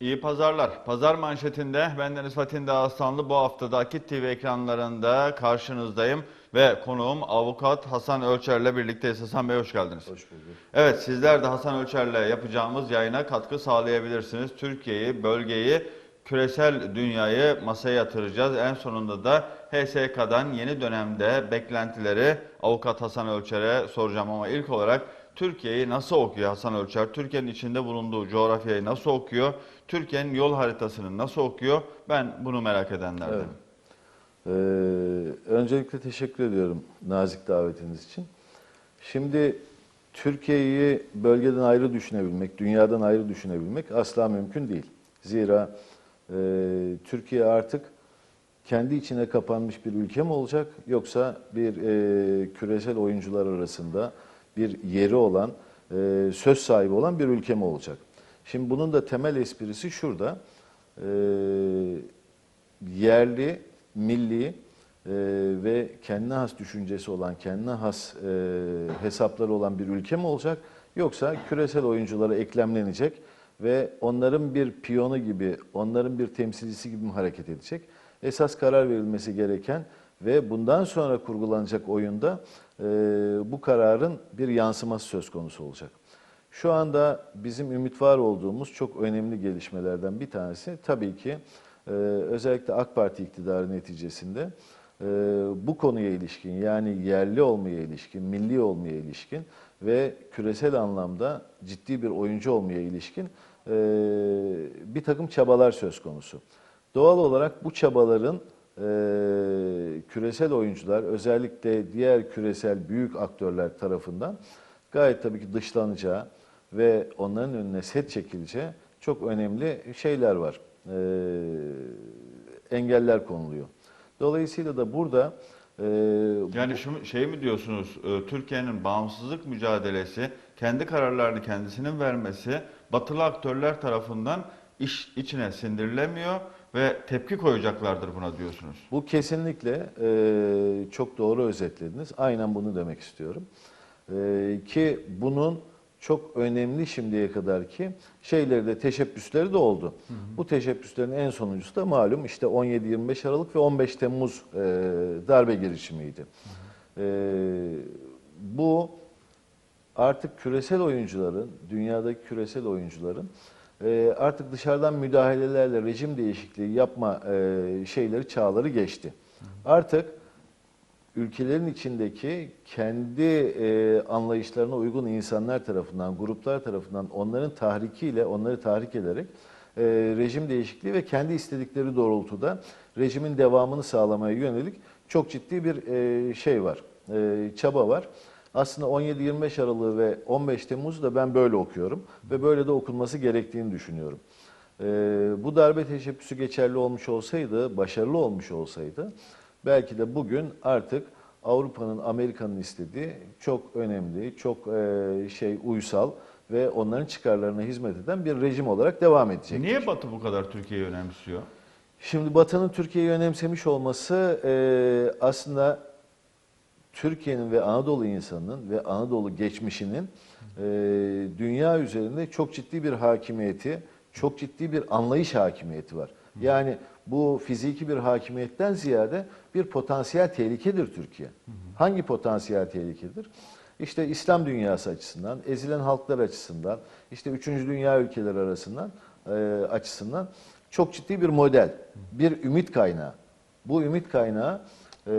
İyi pazarlar. Pazar manşetinde bendeniz Fatih Dağıstanlı bu haftadaki TV ekranlarında karşınızdayım ve konuğum avukat Hasan Ölçer'le birlikteyiz. Hasan Bey hoş geldiniz. Hoş bulduk. Evet sizler de Hasan Ölçer'le yapacağımız yayına katkı sağlayabilirsiniz. Türkiye'yi, bölgeyi, küresel dünyayı masaya yatıracağız. En sonunda da HSK'dan yeni dönemde beklentileri avukat Hasan Ölçer'e soracağım ama ilk olarak Türkiye'yi nasıl okuyor Hasan Ölçer? Türkiye'nin içinde bulunduğu coğrafyayı nasıl okuyor? Türkiye'nin yol haritasını nasıl okuyor? Ben bunu merak edenlerdenim. Evet. Ee, öncelikle teşekkür ediyorum nazik davetiniz için. Şimdi Türkiye'yi bölgeden ayrı düşünebilmek, dünyadan ayrı düşünebilmek asla mümkün değil. Zira e, Türkiye artık kendi içine kapanmış bir ülke mi olacak yoksa bir e, küresel oyuncular arasında bir yeri olan, e, söz sahibi olan bir ülke mi olacak? Şimdi bunun da temel esprisi şurada. E, yerli, milli e, ve kendine has düşüncesi olan, kendine has e, hesapları olan bir ülke mi olacak? Yoksa küresel oyunculara eklemlenecek ve onların bir piyonu gibi, onların bir temsilcisi gibi mi hareket edecek? Esas karar verilmesi gereken ve bundan sonra kurgulanacak oyunda e, bu kararın bir yansıması söz konusu olacak. Şu anda bizim ümit var olduğumuz çok önemli gelişmelerden bir tanesi tabii ki e, özellikle AK Parti iktidarı neticesinde e, bu konuya ilişkin yani yerli olmaya ilişkin, milli olmaya ilişkin ve küresel anlamda ciddi bir oyuncu olmaya ilişkin e, bir takım çabalar söz konusu. Doğal olarak bu çabaların e, küresel oyuncular özellikle diğer küresel büyük aktörler tarafından gayet tabii ki dışlanacağı ve onların önüne set çekileceği çok önemli şeyler var. E, engeller konuluyor. Dolayısıyla da burada e, Yani şu şey mi diyorsunuz? e, Türkiye'nin bağımsızlık mücadelesi, kendi kararlarını kendisinin vermesi, batılı aktörler tarafından iş içine sindirilemiyor ve tepki koyacaklardır buna diyorsunuz. Bu kesinlikle e, çok doğru özetlediniz. Aynen bunu demek istiyorum. E, ki bunun çok önemli şimdiye kadar ki şeyleri de teşebbüsleri de oldu. Bu teşebbüslerin en sonuncusu da malum işte 17-25 Aralık ve 15 Temmuz e, darbe girişimiydi. E, bu artık küresel oyuncuların, dünyadaki küresel oyuncuların e, artık dışarıdan müdahalelerle rejim değişikliği yapma e, şeyleri, çağları geçti. Artık ülkelerin içindeki kendi e, anlayışlarına uygun insanlar tarafından, gruplar tarafından onların tahrikiyle, onları tahrik ederek e, rejim değişikliği ve kendi istedikleri doğrultuda rejimin devamını sağlamaya yönelik çok ciddi bir e, şey var, e, çaba var. Aslında 17-25 Aralık'ı ve 15 Temmuz'u da ben böyle okuyorum ve böyle de okunması gerektiğini düşünüyorum. Ee, bu darbe teşebbüsü geçerli olmuş olsaydı, başarılı olmuş olsaydı belki de bugün artık Avrupa'nın, Amerika'nın istediği çok önemli, çok e, şey uysal ve onların çıkarlarına hizmet eden bir rejim olarak devam edecek. Niye Batı bu kadar Türkiye'yi önemsiyor? Şimdi Batı'nın Türkiye'yi önemsemiş olması e, aslında Türkiye'nin ve Anadolu insanının ve Anadolu geçmişinin e, dünya üzerinde çok ciddi bir hakimiyeti, çok ciddi bir anlayış hakimiyeti var. Yani bu fiziki bir hakimiyetten ziyade bir potansiyel tehlikedir Türkiye. Hangi potansiyel tehlikedir? İşte İslam dünyası açısından, ezilen halklar açısından, işte üçüncü dünya ülkeleri arasından e, açısından çok ciddi bir model, bir ümit kaynağı. Bu ümit kaynağı e,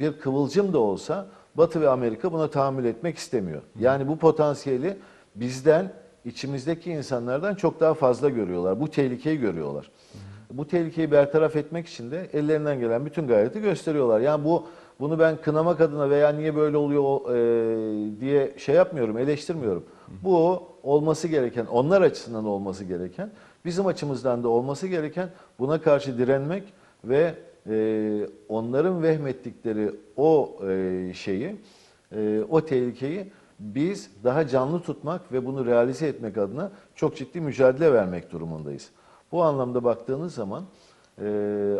bir kıvılcım da olsa Batı ve Amerika buna tahammül etmek istemiyor. Yani bu potansiyeli bizden, içimizdeki insanlardan çok daha fazla görüyorlar. Bu tehlikeyi görüyorlar. Bu tehlikeyi bertaraf etmek için de ellerinden gelen bütün gayreti gösteriyorlar. Yani bu bunu ben kınamak adına veya niye böyle oluyor e, diye şey yapmıyorum, eleştirmiyorum. Bu olması gereken, onlar açısından olması gereken, bizim açımızdan da olması gereken buna karşı direnmek ve e, onların vehmettikleri o e, şeyi, e, o tehlikeyi biz daha canlı tutmak ve bunu realize etmek adına çok ciddi mücadele vermek durumundayız. Bu anlamda baktığınız zaman e,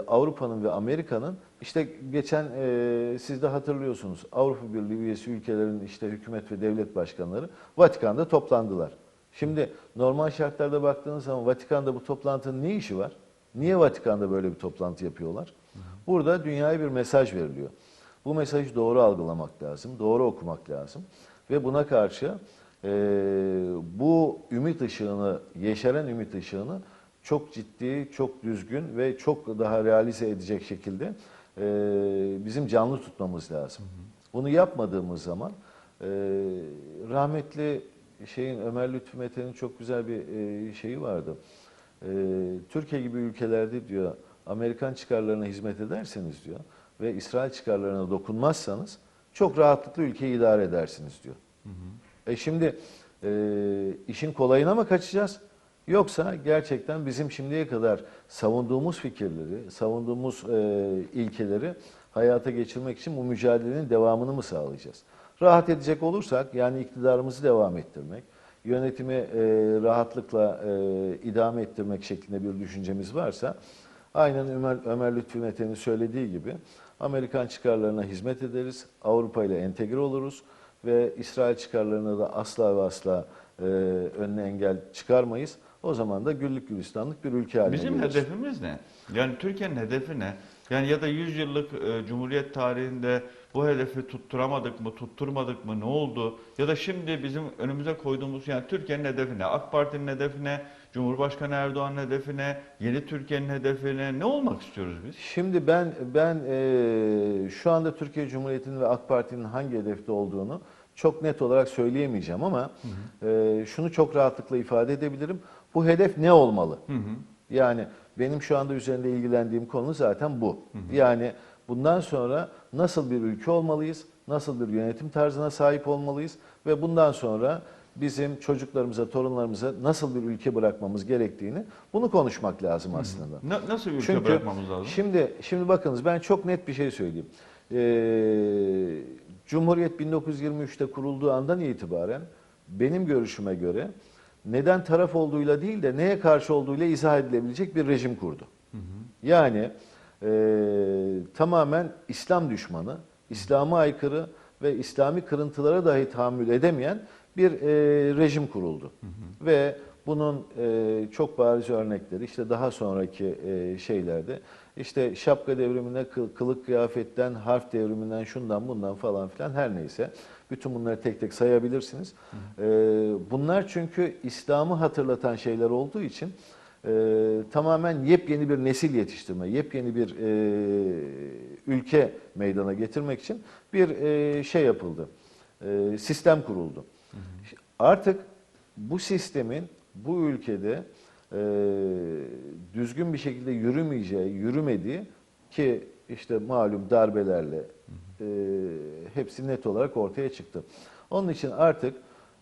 Avrupa'nın ve Amerika'nın işte geçen e, siz de hatırlıyorsunuz Avrupa Birliği üyesi ülkelerin işte hükümet ve devlet başkanları Vatikan'da toplandılar. Şimdi normal şartlarda baktığınız zaman Vatikan'da bu toplantının ne işi var? Niye Vatikan'da böyle bir toplantı yapıyorlar? Burada dünyaya bir mesaj veriliyor. Bu mesajı doğru algılamak lazım, doğru okumak lazım. Ve buna karşı e, bu ümit ışığını, yeşeren ümit ışığını çok ciddi, çok düzgün ve çok daha realize edecek şekilde e, bizim canlı tutmamız lazım. Bunu yapmadığımız zaman e, rahmetli şeyin Ömer Lütfü Mete'nin çok güzel bir e, şeyi vardı. E, Türkiye gibi ülkelerde diyor Amerikan çıkarlarına hizmet ederseniz diyor ve İsrail çıkarlarına dokunmazsanız çok rahatlıkla ülkeyi idare edersiniz diyor. E şimdi e, işin kolayına mı kaçacağız? Yoksa gerçekten bizim şimdiye kadar savunduğumuz fikirleri, savunduğumuz e, ilkeleri hayata geçirmek için bu mücadelenin devamını mı sağlayacağız? Rahat edecek olursak yani iktidarımızı devam ettirmek, yönetimi e, rahatlıkla e, idame ettirmek şeklinde bir düşüncemiz varsa aynen Ömer, Ömer Lütfü Mete'nin söylediği gibi Amerikan çıkarlarına hizmet ederiz, Avrupa ile entegre oluruz ve İsrail çıkarlarına da asla ve asla e, önüne engel çıkarmayız. O zaman da güllük gülistanlık bir ülke haline Bizim geliriz. hedefimiz ne? Yani Türkiye'nin hedefi ne? Yani ya da 100 yıllık e, Cumhuriyet tarihinde bu hedefi tutturamadık mı, tutturmadık mı, ne oldu? Ya da şimdi bizim önümüze koyduğumuz yani Türkiye'nin hedefi ne? AK Parti'nin hedefi ne? Cumhurbaşkanı Erdoğan'ın hedefi ne? Yeni Türkiye'nin hedefi ne? Ne olmak istiyoruz biz? Şimdi ben ben e, şu anda Türkiye Cumhuriyeti'nin ve AK Parti'nin hangi hedefte olduğunu çok net olarak söyleyemeyeceğim ama e, şunu çok rahatlıkla ifade edebilirim. Bu hedef ne olmalı? Hı hı. Yani benim şu anda üzerinde ilgilendiğim konu zaten bu. Yani bundan sonra nasıl bir ülke olmalıyız? Nasıl bir yönetim tarzına sahip olmalıyız? Ve bundan sonra bizim çocuklarımıza, torunlarımıza nasıl bir ülke bırakmamız gerektiğini bunu konuşmak lazım aslında. Na- nasıl bir ülke Çünkü bırakmamız lazım? Şimdi şimdi bakınız ben çok net bir şey söyleyeyim. Ee, Cumhuriyet 1923'te kurulduğu andan itibaren benim görüşüme göre neden taraf olduğuyla değil de neye karşı olduğuyla izah edilebilecek bir rejim kurdu. Yani e, tamamen İslam düşmanı, İslam'a aykırı ve İslami kırıntılara dahi tahammül edemeyen bir e, rejim kuruldu. Ve bunun e, çok bariz örnekleri işte daha sonraki e, şeylerde işte şapka devrimine kıl- kılık kıyafetten, harf devriminden, şundan bundan falan filan her neyse. Bütün bunları tek tek sayabilirsiniz. E, bunlar çünkü İslam'ı hatırlatan şeyler olduğu için e, tamamen yepyeni bir nesil yetiştirme, yepyeni bir e, ülke meydana getirmek için bir e, şey yapıldı. E, sistem kuruldu. Artık bu sistemin bu ülkede e, düzgün bir şekilde yürümeyeceği, yürümediği ki işte malum darbelerle e, hepsi net olarak ortaya çıktı. Onun için artık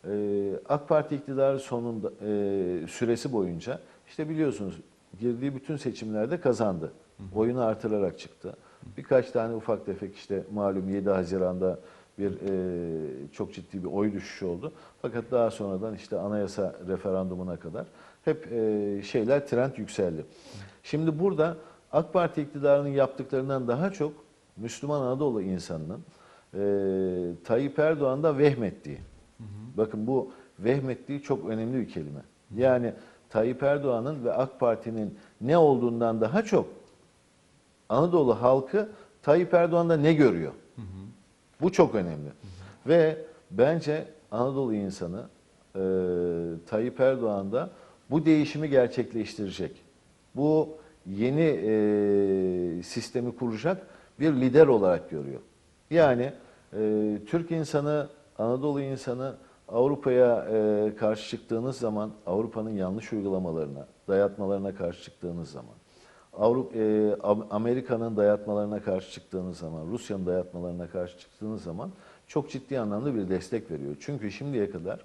e, AK Parti iktidarı sonunda e, süresi boyunca işte biliyorsunuz girdiği bütün seçimlerde kazandı. Oyunu artırarak çıktı. Birkaç tane ufak tefek işte malum 7 Haziran'da bir e, çok ciddi bir oy düşüşü oldu. Fakat daha sonradan işte anayasa referandumuna kadar hep e, şeyler trend yükseldi. Şimdi burada AK Parti iktidarının yaptıklarından daha çok Müslüman Anadolu insanının e, Tayyip Erdoğan'da vehmettiği. Bakın bu vehmettiği çok önemli bir kelime. Yani Tayyip Erdoğan'ın ve AK Parti'nin ne olduğundan daha çok Anadolu halkı Tayyip Erdoğan'da ne görüyor? Bu çok önemli. Ve bence Anadolu insanı e, Tayyip Erdoğan'da bu değişimi gerçekleştirecek. Bu yeni e, sistemi kuracak bir lider olarak görüyor. Yani e, Türk insanı, Anadolu insanı Avrupa'ya e, karşı çıktığınız zaman, Avrupa'nın yanlış uygulamalarına, dayatmalarına karşı çıktığınız zaman, Avrupa, e, Am- Amerika'nın dayatmalarına karşı çıktığınız zaman, Rusya'nın dayatmalarına karşı çıktığınız zaman çok ciddi anlamda bir destek veriyor. Çünkü şimdiye kadar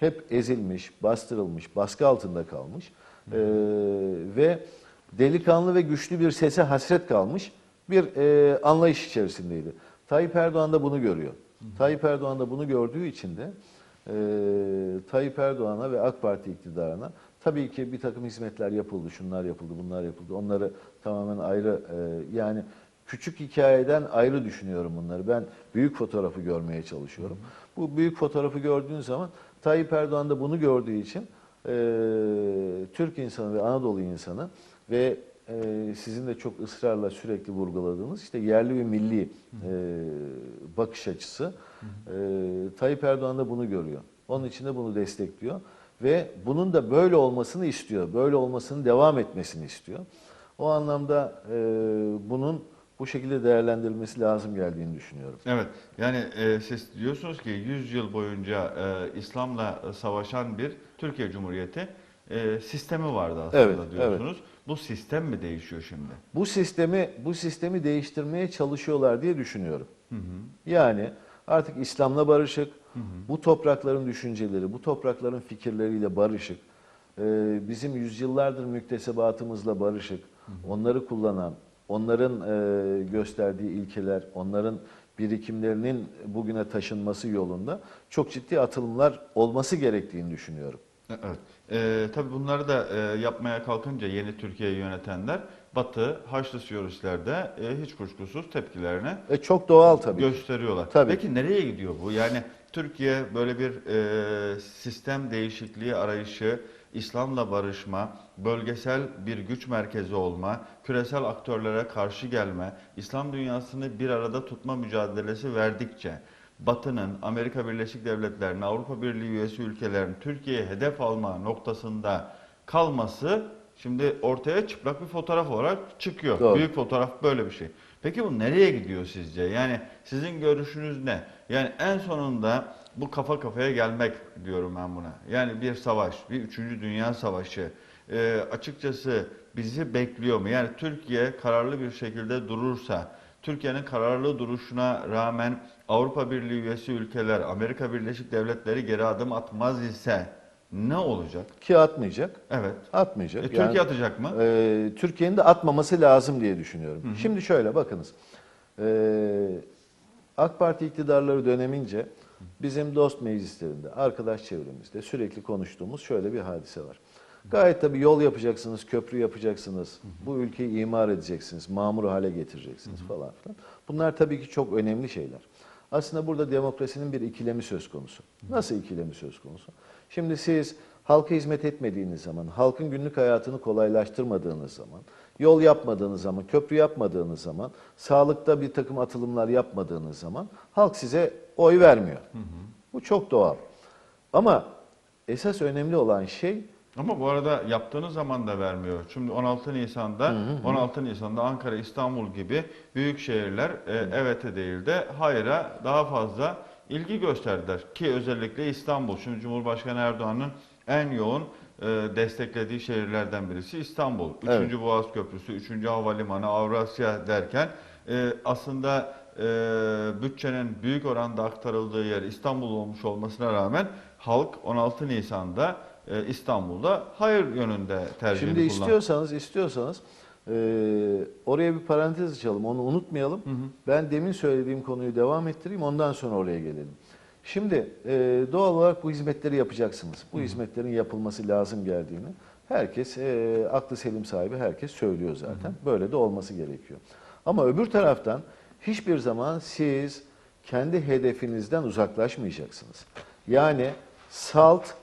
hep ezilmiş, bastırılmış, baskı altında kalmış e, ve delikanlı ve güçlü bir sese hasret kalmış bir e, anlayış içerisindeydi. Tayyip Erdoğan da bunu görüyor. Tayyip Erdoğan da bunu gördüğü için de e, Tayyip Erdoğan'a ve AK Parti iktidarına tabii ki bir takım hizmetler yapıldı, şunlar yapıldı, bunlar yapıldı. Onları tamamen ayrı e, yani küçük hikayeden ayrı düşünüyorum bunları. Ben büyük fotoğrafı görmeye çalışıyorum. Bu büyük fotoğrafı gördüğün zaman Tayyip Erdoğan da bunu gördüğü için e, Türk insanı ve Anadolu insanı ve e, sizin de çok ısrarla sürekli vurguladığınız işte yerli ve milli e, bakış açısı e, Tayyip Erdoğan da bunu görüyor. Onun için de bunu destekliyor ve bunun da böyle olmasını istiyor. Böyle olmasının devam etmesini istiyor. O anlamda e, bunun bu şekilde değerlendirilmesi lazım geldiğini düşünüyorum. Evet, yani e, siz diyorsunuz ki 100 yıl boyunca e, İslam'la savaşan bir Türkiye Cumhuriyeti e, sistemi vardı aslında Evet, diyorsunuz. Bu sistem mi değişiyor şimdi? Bu sistemi bu sistemi değiştirmeye çalışıyorlar diye düşünüyorum. Hı hı. Yani artık İslam'la barışık, bu toprakların düşünceleri, bu toprakların fikirleriyle barışık, e, bizim yüzyıllardır müktesebatımızla barışık, onları kullanan, onların e, gösterdiği ilkeler, onların birikimlerinin bugüne taşınması yolunda çok ciddi atılımlar olması gerektiğini düşünüyorum. Evet. E, tabii bunları da e, yapmaya kalkınca yeni Türkiye'yi yönetenler Batı, Haçlı Siyonistlerde e, hiç kuşkusuz tepkilerini E çok doğal tabii. gösteriyorlar. Tabii. Peki nereye gidiyor bu? Yani Türkiye böyle bir e, sistem değişikliği arayışı, İslam'la barışma, bölgesel bir güç merkezi olma, küresel aktörlere karşı gelme, İslam dünyasını bir arada tutma mücadelesi verdikçe Batı'nın, Amerika Birleşik Devletleri'nin, Avrupa Birliği üyesi ülkelerin Türkiye'ye hedef alma noktasında kalması şimdi ortaya çıplak bir fotoğraf olarak çıkıyor. Doğru. Büyük fotoğraf böyle bir şey. Peki bu nereye gidiyor sizce? Yani sizin görüşünüz ne? Yani en sonunda bu kafa kafaya gelmek diyorum ben buna. Yani bir savaş, bir üçüncü dünya savaşı e, açıkçası bizi bekliyor mu? Yani Türkiye kararlı bir şekilde durursa, Türkiye'nin kararlı duruşuna rağmen Avrupa Birliği üyesi ülkeler, Amerika Birleşik Devletleri geri adım atmaz ise ne olacak? Ki atmayacak. Evet. Atmayacak. E, Yani- Türkiye atacak mı? Ee, Türkiye'nin de atmaması lazım diye düşünüyorum. Şimdi şöyle bakınız. Ee, AK Parti iktidarları dönemince bizim dost meclislerinde, arkadaş çevremizde sürekli konuştuğumuz şöyle bir hadise var. Gayet tabii yol yapacaksınız, köprü yapacaksınız, bu ülkeyi imar edeceksiniz, mamur hale getireceksiniz falan filan. Bunlar tabii ki çok önemli şeyler. Aslında burada demokrasinin bir ikilemi söz konusu. Nasıl ikilemi söz konusu? Şimdi siz halka hizmet etmediğiniz zaman, halkın günlük hayatını kolaylaştırmadığınız zaman, yol yapmadığınız zaman, köprü yapmadığınız zaman, sağlıkta bir takım atılımlar yapmadığınız zaman halk size oy vermiyor. Bu çok doğal. Ama esas önemli olan şey Ama bu arada yaptığınız zaman da vermiyor. Şimdi 16 Nisan'da 16 Nisan'da Ankara, İstanbul gibi büyük şehirler e, evete değil de hayra daha fazla ilgi gösterdiler ki özellikle İstanbul. Şimdi Cumhurbaşkanı Erdoğan'ın en yoğun e, desteklediği şehirlerden birisi İstanbul. Evet. Üçüncü Boğaz Köprüsü, üçüncü Havalimanı, Avrasya derken e, aslında e, bütçenin büyük oranda aktarıldığı yer İstanbul olmuş olmasına rağmen halk 16 Nisan'da e, İstanbul'da hayır yönünde tercihini Şimdi kullandı. istiyorsanız istiyorsanız e, oraya bir parantez açalım. Onu unutmayalım. Ben demin söylediğim konuyu devam ettireyim. Ondan sonra oraya gelelim. Şimdi e, doğal olarak bu hizmetleri yapacaksınız. Bu hizmetlerin yapılması lazım geldiğini herkes e, aklı selim sahibi herkes söylüyor zaten. Böyle de olması gerekiyor. Ama öbür taraftan hiçbir zaman siz kendi hedefinizden uzaklaşmayacaksınız. Yani salt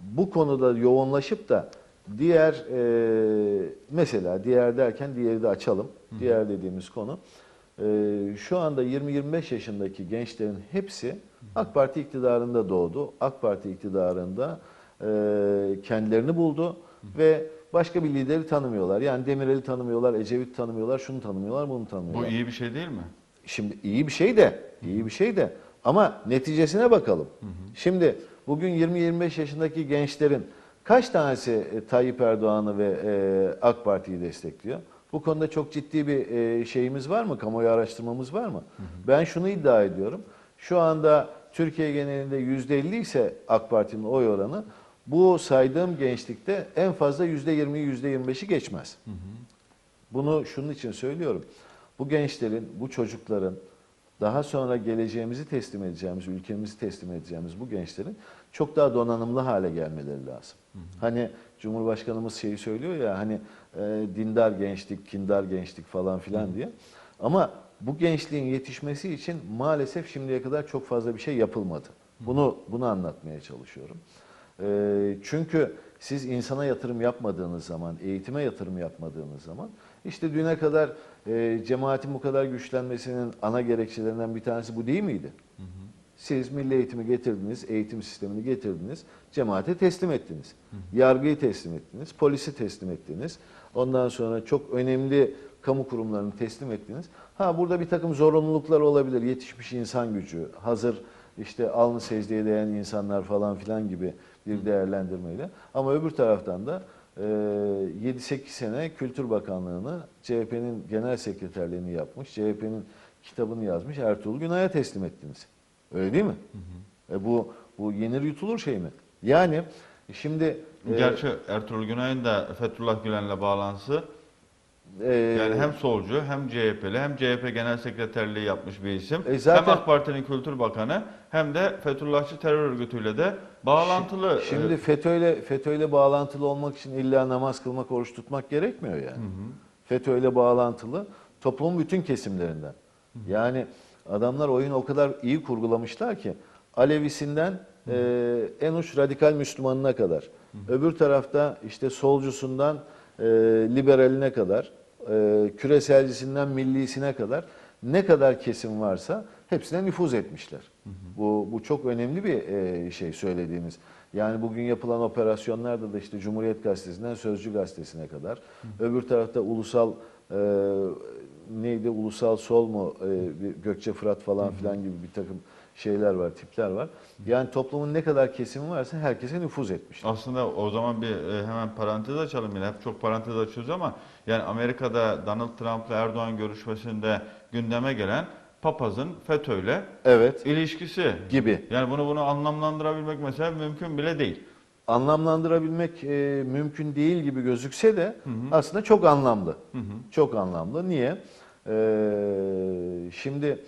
bu konuda yoğunlaşıp da diğer e, mesela diğer derken diğeri de açalım. Diğer dediğimiz konu e, şu anda 20-25 yaşındaki gençlerin hepsi AK Parti iktidarında doğdu. AK Parti iktidarında e, kendilerini buldu ve başka bir lideri tanımıyorlar. Yani Demirel'i tanımıyorlar, Ecevit tanımıyorlar, şunu tanımıyorlar, bunu Bu tanımıyorlar. iyi bir şey değil mi? Şimdi iyi bir şey de, iyi bir şey de ama neticesine bakalım. Şimdi bugün 20-25 yaşındaki gençlerin kaç tanesi e, Tayyip Erdoğan'ı ve e, AK Parti'yi destekliyor? Bu konuda çok ciddi bir e, şeyimiz var mı? Kamuoyu araştırmamız var mı? Ben şunu iddia ediyorum. Şu anda Türkiye genelinde %50 ise AK Parti'nin oy oranı bu saydığım gençlikte en fazla %20'yi %25'i geçmez. Bunu şunun için söylüyorum. Bu gençlerin, bu çocukların daha sonra geleceğimizi teslim edeceğimiz, ülkemizi teslim edeceğimiz bu gençlerin çok daha donanımlı hale gelmeleri lazım. Hani Cumhurbaşkanımız şeyi söylüyor ya hani e, dindar gençlik, kindar gençlik falan filan diye. Ama bu gençliğin yetişmesi için maalesef şimdiye kadar çok fazla bir şey yapılmadı. Bunu bunu anlatmaya çalışıyorum. Ee, çünkü siz insana yatırım yapmadığınız zaman, eğitime yatırım yapmadığınız zaman, işte düne kadar e, cemaatin bu kadar güçlenmesinin ana gerekçelerinden bir tanesi bu değil miydi? Siz milli eğitimi getirdiniz, eğitim sistemini getirdiniz, cemaate teslim ettiniz. Yargıyı teslim ettiniz, polisi teslim ettiniz. Ondan sonra çok önemli kamu kurumlarını teslim ettiniz. Ha burada bir takım zorunluluklar olabilir. Yetişmiş insan gücü, hazır işte alnı secdeye değen insanlar falan filan gibi bir değerlendirmeyle. Ama öbür taraftan da 7-8 sene Kültür Bakanlığı'nı CHP'nin genel sekreterliğini yapmış, CHP'nin kitabını yazmış Ertuğrul Günay'a teslim ettiniz. Öyle değil mi? E bu bu yenir yutulur şey mi? Yani şimdi e, Gerçi Ertuğrul Günay'ın da Fethullah Gülen'le bağlantısı e, yani hem solcu hem CHP'li hem CHP Genel Sekreterliği yapmış bir isim. E zaten- Hem AK Parti'nin Kültür Bakanı hem de Fethullahçı terör örgütüyle de bağlantılı. Şimdi e, FETÖ'yle FETÖ'yle bağlantılı olmak için illa namaz kılmak, oruç tutmak gerekmiyor yani. FETÖ'yle bağlantılı toplumun bütün kesimlerinden. Yani adamlar oyunu o kadar iyi kurgulamışlar ki Alevisinden e, en uç radikal Müslümanına kadar. Öbür tarafta işte solcusundan e, liberaline kadar, e, küreselcisinden millisine kadar ne kadar kesim varsa hepsine nüfuz etmişler. Bu, bu çok önemli bir e, şey söylediğimiz. Yani bugün yapılan operasyonlarda da işte Cumhuriyet Gazetesi'nden Sözcü Gazetesi'ne kadar, öbür tarafta ulusal e, neydi ulusal sol mu e, Gökçe Fırat falan filan gibi bir takım şeyler var, tipler var. Yani toplumun ne kadar kesimi varsa herkese nüfuz etmişler. Aslında o zaman bir e, hemen parantez açalım yine. Hep çok parantez açıyoruz ama yani Amerika'da Donald Trump'la Erdoğan görüşmesinde gündeme gelen papazın FETÖ'yle Evet ilişkisi. gibi. Yani bunu bunu anlamlandırabilmek mesela mümkün bile değil. Anlamlandırabilmek e, mümkün değil gibi gözükse de aslında çok anlamlı. Çok anlamlı. Niye? E, şimdi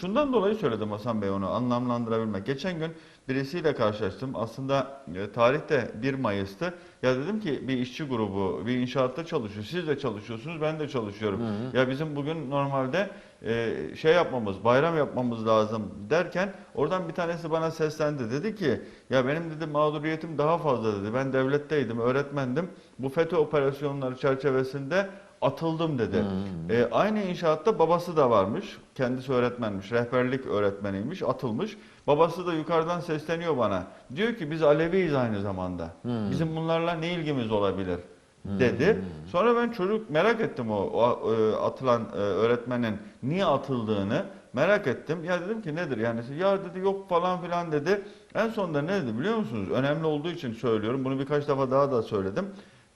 Şundan dolayı söyledim Hasan Bey onu anlamlandırabilmek. Geçen gün birisiyle karşılaştım. Aslında e, tarihte 1 Mayıs'tı. Ya dedim ki bir işçi grubu bir inşaatta çalışıyor. Siz de çalışıyorsunuz, ben de çalışıyorum. Ya bizim bugün normalde e, şey yapmamız, bayram yapmamız lazım derken oradan bir tanesi bana seslendi. Dedi ki ya benim dedi mağduriyetim daha fazla dedi. Ben devletteydim, öğretmendim. Bu FETÖ operasyonları çerçevesinde atıldım dedi. E, aynı inşaatta babası da varmış. Kendisi öğretmenmiş, rehberlik öğretmeniymiş, atılmış. Babası da yukarıdan sesleniyor bana. Diyor ki biz Aleviyiz aynı zamanda. Bizim bunlarla ne ilgimiz olabilir? dedi. Sonra ben çocuk merak ettim o, o, e, atılan e, öğretmenin niye atıldığını merak ettim. Ya dedim ki nedir yani? Ya dedi yok falan filan dedi. En sonunda ne dedi biliyor musunuz? Önemli olduğu için söylüyorum. Bunu birkaç defa daha da söyledim.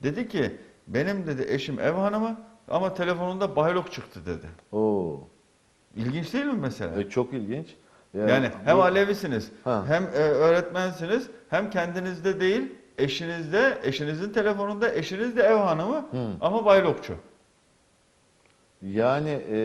Dedi ki benim dedi eşim ev hanımı ama telefonunda baylok çıktı dedi. o İlginç değil mi mesela? e, çok ilginç. Yani hem bu- Alevisiniz, Ha. hem e, öğretmensiniz, hem kendinizde değil, eşinizde, eşinizin telefonunda eşiniz de ev hanımı ama baylokçu. Yani e,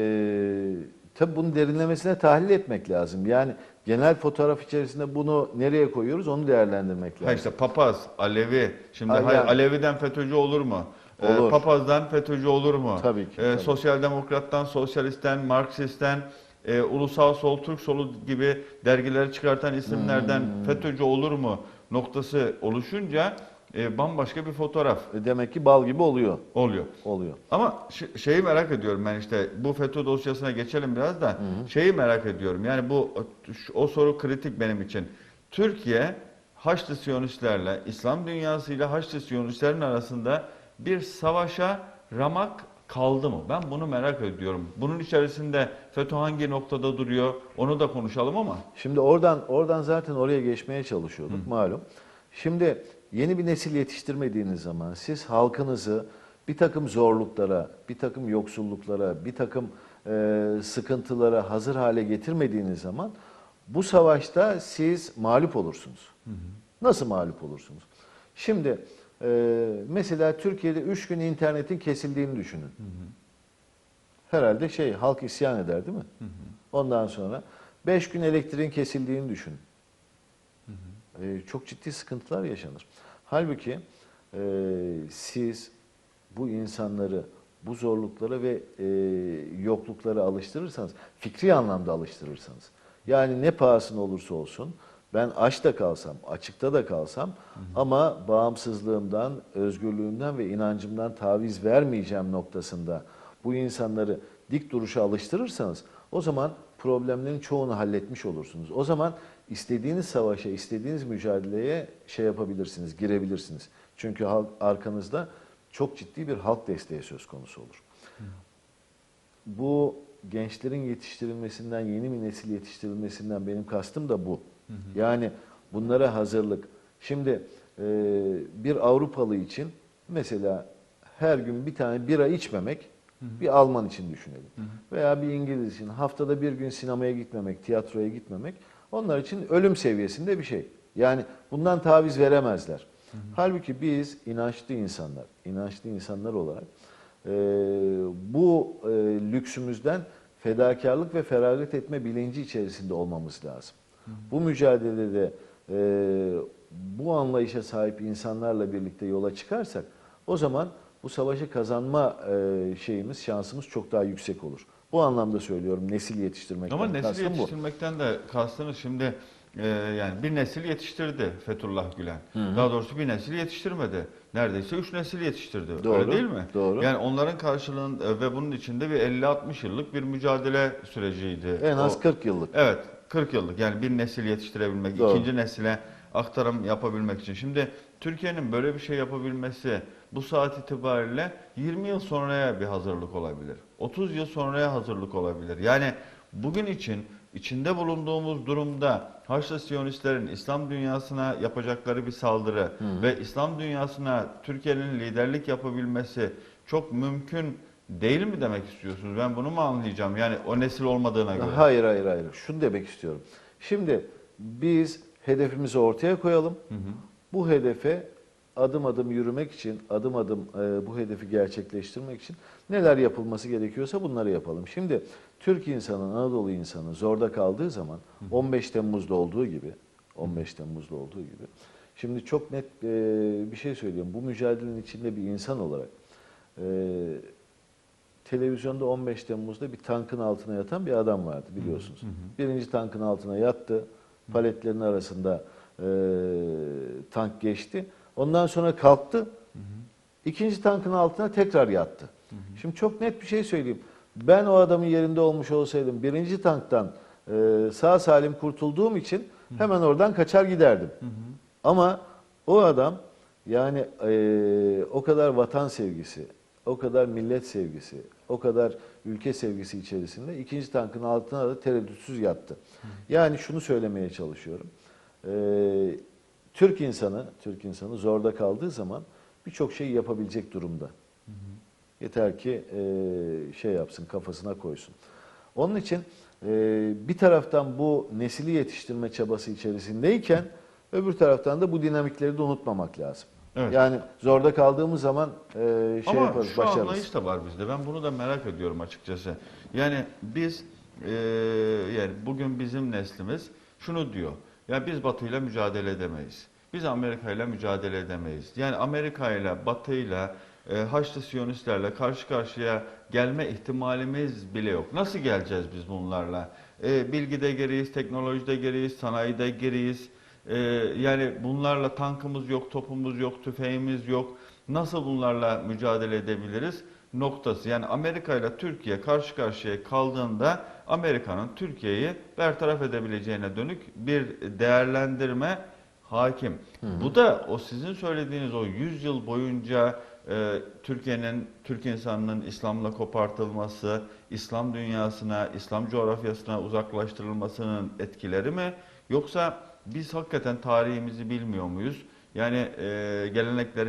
tabii bunun derinlemesine tahlil etmek lazım. Yani genel fotoğraf içerisinde bunu nereye koyuyoruz onu değerlendirmek lazım. Ha işte papaz, Alevi. Şimdi Ha, hayır, yani- Alevi'den FETÖ'cü olur mu? Ee, Olur. papazdan FETÖ'cü olur mu? Tabii ki, Ee, tabii. Sosyal demokrattan, sosyalistten, Marksistten, e, ulusal sol, Türk solu gibi dergileri çıkartan isimlerden Hmm. FETÖ'cü olur mu? Noktası oluşunca e, bambaşka bir fotoğraf E, Demek ki bal gibi oluyor. oluyor. Oluyor. Ama şeyi merak ediyorum ben işte bu FETÖ dosyasına geçelim biraz da şeyi merak ediyorum. Yani bu o soru kritik benim için. Türkiye Haçlı Siyonistlerle İslam dünyasıyla Haçlı Siyonistlerin arasında bir savaşa ramak kaldı mı? Ben bunu merak ediyorum. Bunun içerisinde FETÖ hangi noktada duruyor? Onu da konuşalım ama. Şimdi oradan oradan zaten oraya geçmeye çalışıyorduk malum. Şimdi yeni bir nesil yetiştirmediğiniz zaman siz halkınızı bir takım zorluklara, bir takım yoksulluklara, bir takım e, sıkıntılara hazır hale getirmediğiniz zaman bu savaşta siz mağlup olursunuz. Nasıl mağlup olursunuz? Şimdi e, mesela Türkiye'de üç gün internetin kesildiğini düşünün. Herhalde şey halk isyan eder değil mi? Ondan sonra beş gün elektriğin kesildiğini düşünün. Ee, çok ciddi sıkıntılar yaşanır. Halbuki e, siz bu insanları bu zorluklara ve e, yokluklara alıştırırsanız, fikri anlamda alıştırırsanız, yani ne pahasına olursa olsun Ben aç da kalsam, açıkta da kalsam ama bağımsızlığımdan, özgürlüğümden ve inancımdan taviz vermeyeceğim noktasında bu insanları dik duruşa alıştırırsanız o zaman problemlerin çoğunu halletmiş olursunuz. O zaman istediğiniz savaşa, istediğiniz mücadeleye şey yapabilirsiniz, girebilirsiniz. Çünkü halk, arkanızda çok ciddi bir halk desteği söz konusu olur. Bu gençlerin yetiştirilmesinden, yeni bir nesil yetiştirilmesinden benim kastım da bu. Yani bunlara hazırlık. Şimdi e, bir Avrupalı için mesela her gün bir tane bira içmemek bir Alman için düşünelim. Veya bir İngiliz için haftada bir gün sinemaya gitmemek, tiyatroya gitmemek onlar için ölüm seviyesinde bir şey. Yani bundan taviz veremezler. Halbuki biz inançlı insanlar, inançlı insanlar olarak e, bu e, lüksümüzden fedakarlık ve feragat etme bilinci içerisinde olmamız lazım. Bu mücadelede e, bu anlayışa sahip insanlarla birlikte yola çıkarsak o zaman bu savaşı kazanma e, şeyimiz, şansımız çok daha yüksek olur. Bu anlamda söylüyorum nesil yetiştirmekten. Ama nesil kastım bu. yetiştirmekten de kastınız şimdi e, yani bir nesil yetiştirdi Fethullah Gülen. Daha doğrusu bir nesil yetiştirmedi. Neredeyse üç nesil yetiştirdi. Doğru, Öyle değil mi? doğru. Yani onların karşılığında ve bunun içinde bir 50-60 yıllık bir mücadele süreciydi. En az O- 40 yıllık. Evet 40 yıllık yani bir nesil yetiştirebilmek, Doğru. ikinci nesile aktarım yapabilmek için. Şimdi Türkiye'nin böyle bir şey yapabilmesi bu saat itibariyle 20 yıl sonraya bir hazırlık olabilir. 30 yıl sonraya hazırlık olabilir. Yani bugün için içinde bulunduğumuz durumda Haçlı Siyonistlerin İslam dünyasına yapacakları bir saldırı ve İslam dünyasına Türkiye'nin liderlik yapabilmesi çok mümkün değil mi demek istiyorsunuz? Ben bunu mu anlayacağım? Yani o nesil olmadığına göre. Hayır hayır hayır. Şunu demek istiyorum. Şimdi biz hedefimizi ortaya koyalım. Bu hedefe adım adım yürümek için, adım adım e, bu hedefi gerçekleştirmek için neler yapılması gerekiyorsa bunları yapalım. Şimdi Türk insanı, Anadolu insanı zorda kaldığı zaman 15 Temmuz'da olduğu gibi, 15 Temmuz'da olduğu gibi. Şimdi çok net e, bir şey söyleyeyim. Bu mücadelenin içinde bir insan olarak e, televizyonda 15 Temmuz'da bir tankın altına yatan bir adam vardı biliyorsunuz. Birinci tankın altına yattı. Paletlerin arasında e, tank geçti. Ondan sonra kalktı. İkinci tankın altına tekrar yattı. Şimdi çok net bir şey söyleyeyim. Ben o adamın yerinde olmuş olsaydım birinci tanktan e, sağ salim kurtulduğum için hemen oradan kaçar giderdim. Ama o adam yani e, o kadar vatan sevgisi, o kadar millet sevgisi, o kadar ülke sevgisi içerisinde ikinci tankın altına da tereddütsüz yattı. Yani şunu söylemeye çalışıyorum. E, Türk insanı, Türk insanı zorda kaldığı zaman birçok şey yapabilecek durumda. Yeter ki e, şey yapsın, kafasına koysun. Onun için e, bir taraftan bu nesili yetiştirme çabası içerisindeyken öbür taraftan da bu dinamikleri de unutmamak lazım. Evet. Yani zorda kaldığımız zaman e, şey Ama yaparız, şu başarırız. anlayış da var bizde. Ben bunu da merak ediyorum açıkçası. Yani biz e, yani bugün bizim neslimiz şunu diyor. Ya biz Batı ile mücadele edemeyiz. Biz Amerika ile mücadele edemeyiz. Yani Amerika ile Batı ile e, Haçlı Siyonistlerle karşı karşıya gelme ihtimalimiz bile yok. Nasıl geleceğiz biz bunlarla? E, bilgide geriyiz, teknolojide geriyiz, sanayide geriyiz. E, yani bunlarla tankımız yok, topumuz yok, tüfeğimiz yok. Nasıl bunlarla mücadele edebiliriz? Noktası. Yani Amerika ile Türkiye karşı karşıya kaldığında Amerika'nın Türkiye'yi bertaraf edebileceğine dönük bir değerlendirme hakim. Bu da o sizin söylediğiniz o 100 yıl boyunca e, Türkiye'nin, Türk insanının İslam'la kopartılması, İslam dünyasına, İslam coğrafyasına uzaklaştırılmasının etkileri mi? Yoksa biz hakikaten tarihimizi bilmiyor muyuz? Yani e, geleneklerimizi